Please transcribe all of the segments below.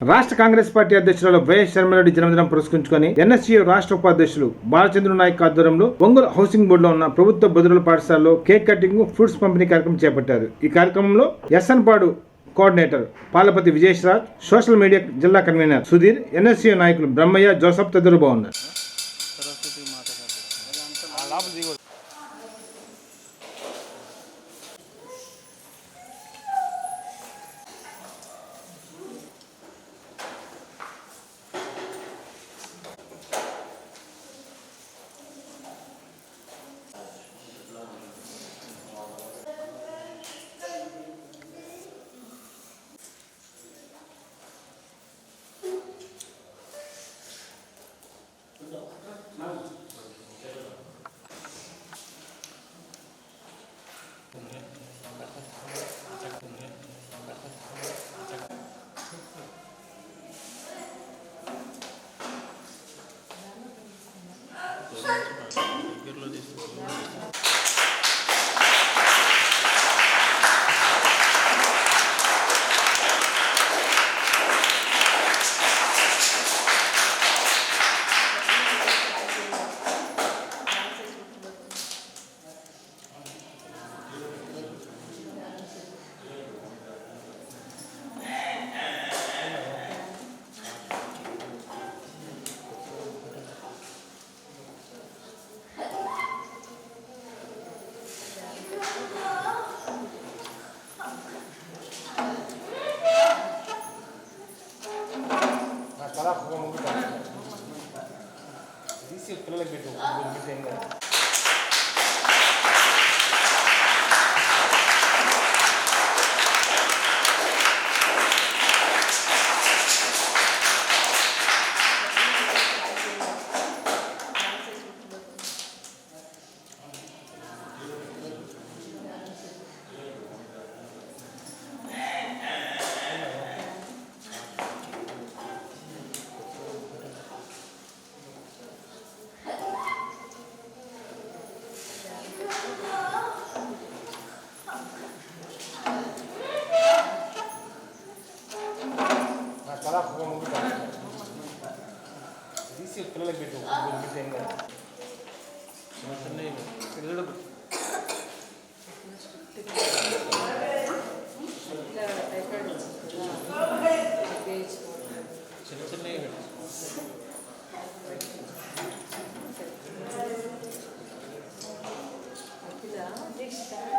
రాష్ట్ర కాంగ్రెస్ పార్టీ అధ్యక్షురాలు వైఎస్ శర్మరెడ్డి జన్మదినం పురస్కరించుకొని ఎన్ఎస్యూ రాష్ట్ర ఉపాధ్యక్షులు బాలచంద్ర నాయక్ ఆధ్వర్యంలో ఒంగోలు హౌసింగ్ బోర్డులో ఉన్న ప్రభుత్వ బదురుల పాఠశాలలో కేక్ కటింగ్ ఫ్రూట్స్ పంపిణీ కార్యక్రమం చేపట్టారు. ఈ కార్యక్రమంలో SN Padu coordinator Palapati Vijesh Raj social media జిల్లా కన్వీనర్ సుధీర్ ఎన్ఎస్యూ నాయకులు బ్రహ్మయ్య జోసఫ్ తదితరులు బాగున్నారు. できるようです。చిన్న Krishna.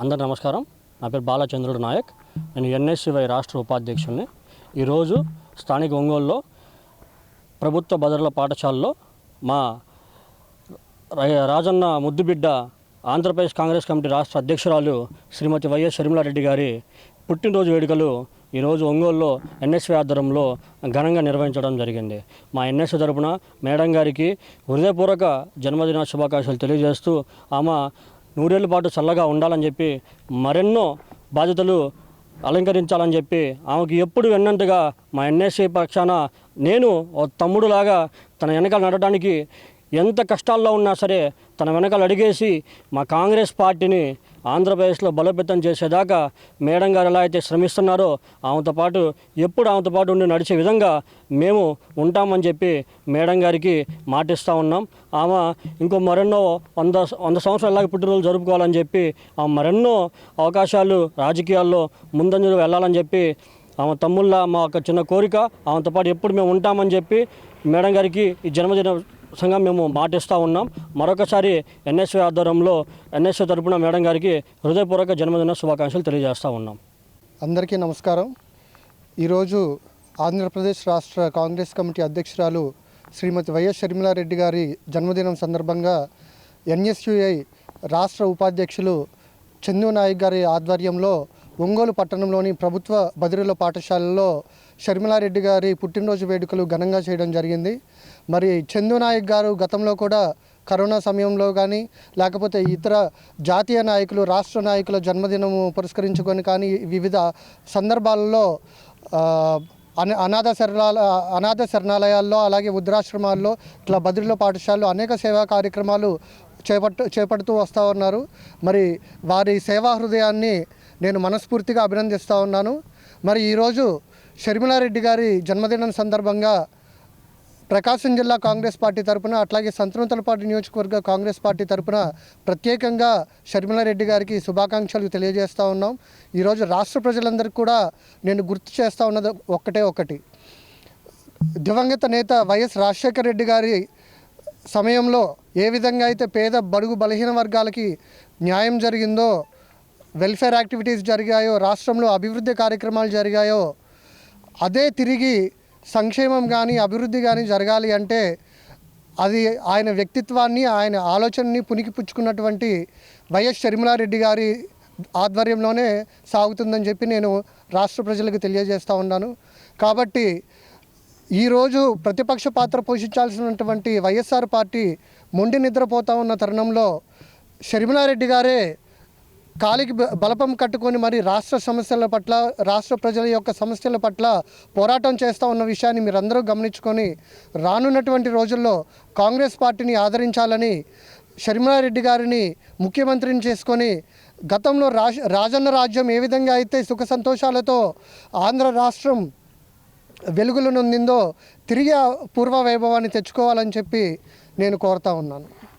అందరు నమస్కారం నా పేరు బాలచంద్రుడు నాయక్. నేను ఎన్ఎస్సివై రాష్ట్ర ఉపాధ్యక్షుడిని. ఈరోజు స్థానిక ఒంగోలులో ప్రభుత్వ భద్రల పాఠశాలలో మా రాజన్న ముద్దుబిడ్డ ఆంధ్రప్రదేశ్ కాంగ్రెస్ కమిటీ రాష్ట్ర అధ్యక్షురాలు శ్రీమతి వైఎస్ షర్మిలారెడ్డి గారి పుట్టినరోజు వేడుకలు ఈరోజు ఒంగోలులో ఎన్ఎస్వి ఆధ్వర్యంలో ఘనంగా నిర్వహించడం జరిగింది. మా ఎన్ఎస్వి తరపున మేడం గారికి హృదయపూర్వక జన్మదిన శుభాకాంక్షలు తెలియజేస్తూ ఆమె నూరేళ్ళ పాటు చల్లగా ఉండాలని చెప్పి మరెన్నో బాధ్యతలు అలంకరించాలని చెప్పి ఆమెకి ఎప్పుడు వెన్నంతగా మా ఎన్ఎస్సీ పక్షాన నేను ఓ తమ్ముడులాగా తన వెనకాల నడవడానికి ఎంత కష్టాల్లో ఉన్నా సరే తన వెనకాల అడిగేసి మా కాంగ్రెస్ పార్టీని ఆంధ్రప్రదేశ్లో బలోపేతం చేసేదాకా మేడం గారు ఎలా అయితే శ్రమిస్తున్నారో ఆమెతో పాటు ఎప్పుడు ఆమెతో పాటు ఉండి నడిచే విధంగా మేము ఉంటామని చెప్పి మేడం గారికి మాటిస్తూ ఉన్నాం. ఆమె ఇంకో మరెన్నో వంద వంద సంవత్సరాలు ఎలాగ పుట్టినరోజు జరుపుకోవాలని చెప్పి ఆమె మరెన్నో అవకాశాలు రాజకీయాల్లో ముందంజలు వెళ్ళాలని చెప్పి ఆమె తమ్ముళ్ళ మా ఒక చిన్న కోరిక. ఆమెతో పాటు ఎప్పుడు మేము ఉంటామని చెప్పి మేడం గారికి ఈ జన్మదిన సంఘం మేము మాటిస్తూ ఉన్నాం. మరొకసారి ఎన్ఎస్వి ఆధ్వర్యంలో ఎన్ఎస్వి తరపున మేడం గారికి హృదయపూర్వక జన్మదిన శుభాకాంక్షలు తెలియజేస్తూ ఉన్నాం. అందరికీ నమస్కారం. ఈరోజు ఆంధ్రప్రదేశ్ రాష్ట్ర కాంగ్రెస్ కమిటీ అధ్యక్షురాలు శ్రీమతి వైఎస్ షర్మిలారెడ్డి గారి జన్మదినం సందర్భంగా ఎన్ఎస్యుఐ రాష్ట్ర ఉపాధ్యక్షులు చందు నాయక్ గారి ఆధ్వర్యంలో ఒంగోలు పట్టణంలోని ప్రభుత్వ బదిరీల పాఠశాలలో షర్మిలారెడ్డి గారి పుట్టినరోజు వేడుకలు ఘనంగా చేయడం జరిగింది. మరి చందు నాయక్ గారు గతంలో కూడా కరోనా సమయంలో కానీ లేకపోతే ఇతర జాతీయ నాయకులు రాష్ట్ర నాయకుల జన్మదినము పురస్కరించుకొని కానీ వివిధ సందర్భాలలో అన అనాథ శరణాల అనాథ శరణాలయాల్లో అలాగే వృద్ధాశ్రమాల్లో ఇట్లా బదిలీల పాఠశాలలో అనేక సేవా కార్యక్రమాలు చేపట్టు చేపడుతూ వస్తూ ఉన్నారు. మరి వారి సేవా హృదయాన్ని నేను మనస్ఫూర్తిగా అభినందిస్తూ ఉన్నాను. మరి ఈరోజు షర్మిలారెడ్డి గారి జన్మదినం సందర్భంగా ప్రకాశం జిల్లా కాంగ్రెస్ పార్టీ తరపున అట్లాగే సంతనూతలపాటి నియోజకవర్గ కాంగ్రెస్ పార్టీ తరపున ప్రత్యేకంగా షర్మిలారెడ్డి గారికి శుభాకాంక్షలు తెలియజేస్తూ ఉన్నాం. ఈరోజు రాష్ట్ర ప్రజలందరికీ కూడా నేను గుర్తు చేస్తూ ఉన్నది ఒక్కటే ఒకటి. దివంగత నేత వైఎస్ రాజశేఖర రెడ్డి గారి సమయంలో ఏ విధంగా అయితే పేద బడుగు బలహీన వర్గాలకి న్యాయం జరిగిందో వెల్ఫేర్ యాక్టివిటీస్ జరిగాయో రాష్ట్రంలో అభివృద్ధి కార్యక్రమాలు జరిగాయో అదే తిరిగి సంక్షేమం కానీ అభివృద్ధి కానీ జరగాలి అంటే అది ఆయన వ్యక్తిత్వాన్ని ఆయన ఆలోచనని పుణికిపుచ్చుకున్నటువంటి వైఎస్ షర్మిలారెడ్డి గారి ఆధ్వర్యంలోనే సాగుతుందని చెప్పి నేను రాష్ట్ర ప్రజలకు తెలియజేస్తూ ఉన్నాను. కాబట్టి ఈరోజు ప్రతిపక్ష పాత్ర పోషించాల్సినటువంటి వైఎస్ఆర్ పార్టీ మొండి నిద్రపోతా ఉన్న తరుణంలో షర్మిలారెడ్డి గారే కాలికి బ- బలపం కట్టుకొని మరి రాష్ట్ర సమస్యల పట్ల రాష్ట్ర ప్రజల యొక్క సమస్యల పట్ల పోరాటం చేస్తూ ఉన్న విషయాన్ని మీరందరూ గమనించుకొని రానున్నటువంటి రోజుల్లో కాంగ్రెస్ పార్టీని ఆదరించాలని షర్మిలారెడ్డి గారిని ముఖ్యమంత్రిని చేసుకొని గతంలో రాజ రాజన్న రాజ్యం ఏ విధంగా అయితే సుఖ సంతోషాలతో ఆంధ్ర రాష్ట్రం వెలుగులు నొందిందో తిరిగి పూర్వ వైభవాన్ని తెచ్చుకోవాలని చెప్పి నేను కోరుతా ఉన్నాను.